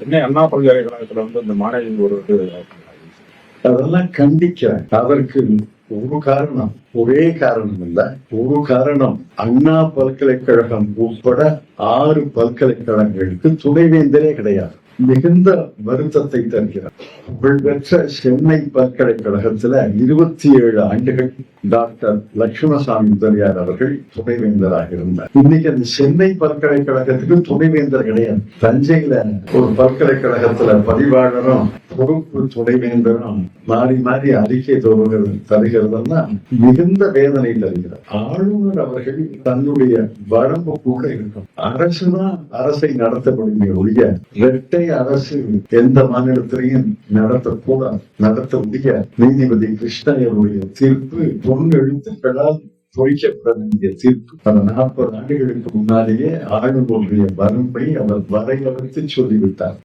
என்ன அண்ணா பல்கலைக்கழகத்துல வந்து இந்த மாணவி ஒரு அதெல்லாம் கண்டிக்கிறேன் அதற்கு ஒரு காரணம் ஒரே காரணம் இல்ல ஒரு காரணம் அண்ணா பல்கலைக்கழகம் உட்பட ஆறு பல்கலைக்கழகங்களுக்கு துணைவேந்தரே கிடையாது. மிகுந்த வருத்தத்தை தருகிறார். புகழ்பெற்ற சென்னை பல்கலைக்கழகத்துல இருபத்தி ஏழு ஆண்டுகள் டாக்டர் லட்சுமணசாமி முதலியார் அவர்கள் துணைவேந்தராக இருந்தார். இன்னைக்கு அந்த சென்னை பல்கலைக்கழகத்துக்கு துணைவேந்தர் கிடையாது. தஞ்சையில ஒரு பல்கலைக்கழகத்துல பதிவாளரும் பொறுப்பு துணைவேந்தரும் மாறி மாறி அறிக்கை தருகிறது தருகிறதெல்லாம் மிகுந்த வேதனை தருகிறார். ஆளுநர் அவர்கள் தன்னுடைய வரம்பு கூட இருக்கும். அரசுதான் அரசை நடத்தப்படுமே ஒழிய இரட்டை அரசு எந்த மாநிலத்திலையும் நடத்தக்கூடாது நடத்த முடிய நீதிபதி கிருஷ்ணய்யருடைய தீர்ப்பு பொன் எழுத்துக்களால் பொறிக்கப்பட வேண்டிய தீர்ப்பு பல நாற்பது ஆண்டுகளுக்கு முன்னாலேயே ஆளுநருடைய வரம்பை அவர் வரையறுத்து சொல்லிவிட்டார்.